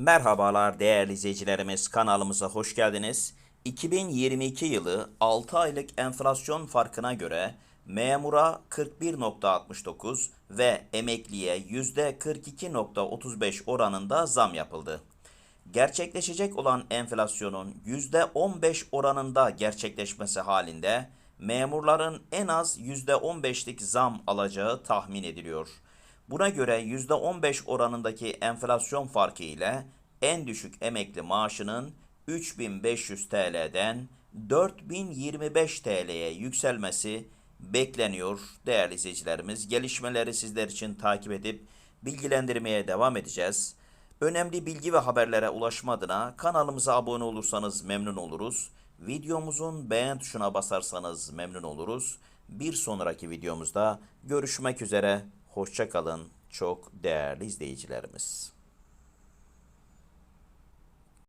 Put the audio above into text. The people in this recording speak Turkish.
Merhabalar değerli izleyicilerimiz kanalımıza hoş geldiniz. 2022 yılı 6 aylık enflasyon farkına göre memura 41.69 ve emekliye %42.35 oranında zam yapıldı. Gerçekleşecek olan enflasyonun %15 oranında gerçekleşmesi halinde memurların en az %15'lik zam alacağı tahmin ediliyor. Buna göre %15 oranındaki enflasyon farkı ile en düşük emekli maaşının 3500 TL'den 4025 TL'ye yükselmesi bekleniyor değerli izleyicilerimiz. Gelişmeleri sizler için takip edip bilgilendirmeye devam edeceğiz. Önemli bilgi ve haberlere ulaşma adına kanalımıza abone olursanız memnun oluruz. Videomuzun beğen tuşuna basarsanız memnun oluruz. Bir sonraki videomuzda görüşmek üzere. Hoşça kalın çok değerli izleyicilerimiz.